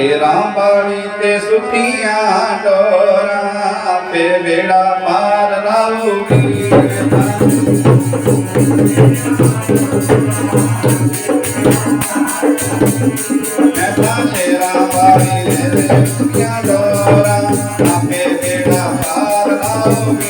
তেরা বাড়িতে সুটিয়া ডোরা পে বেড়া পার রাউ তেরা বাড়িতে সুটিয়া ডোরা পে বেড়া পার রাউ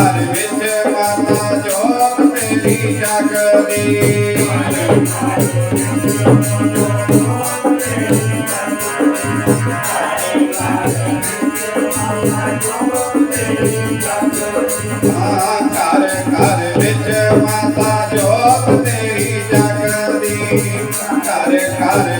ਹਰ ਵਿੱਚ ਮਨ ਜੋਤ ਮੇਰੀ ਜਗਦੀ ਕਰ ਕਰ ਵਿੱਚ ਮਾਤਾ ਜੋਤ ਤੇਰੀ ਜਗਦੀ ਕਰ ਕਰ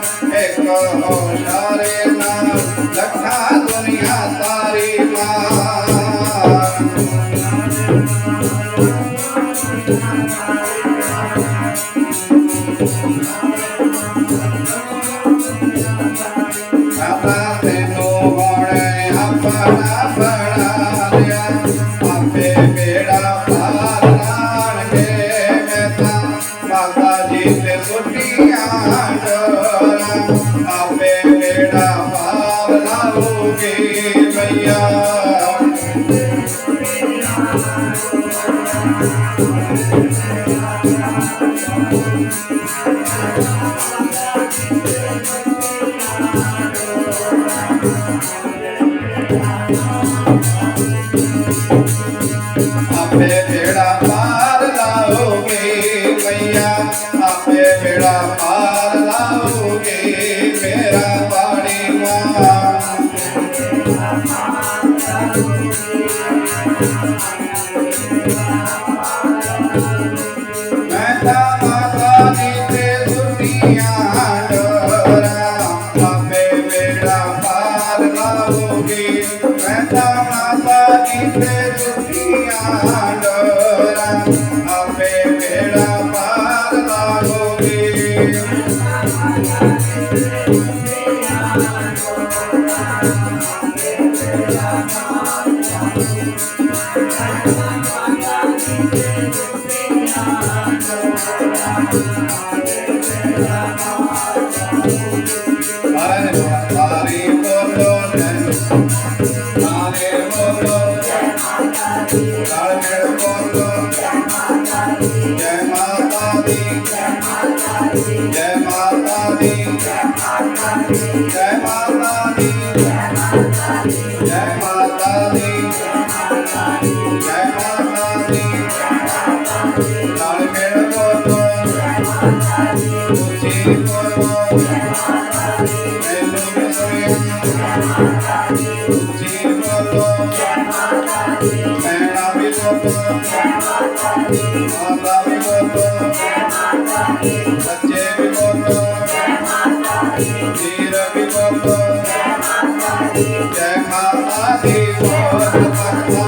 Hey, hold. Jai Mata Di Jai Mata Di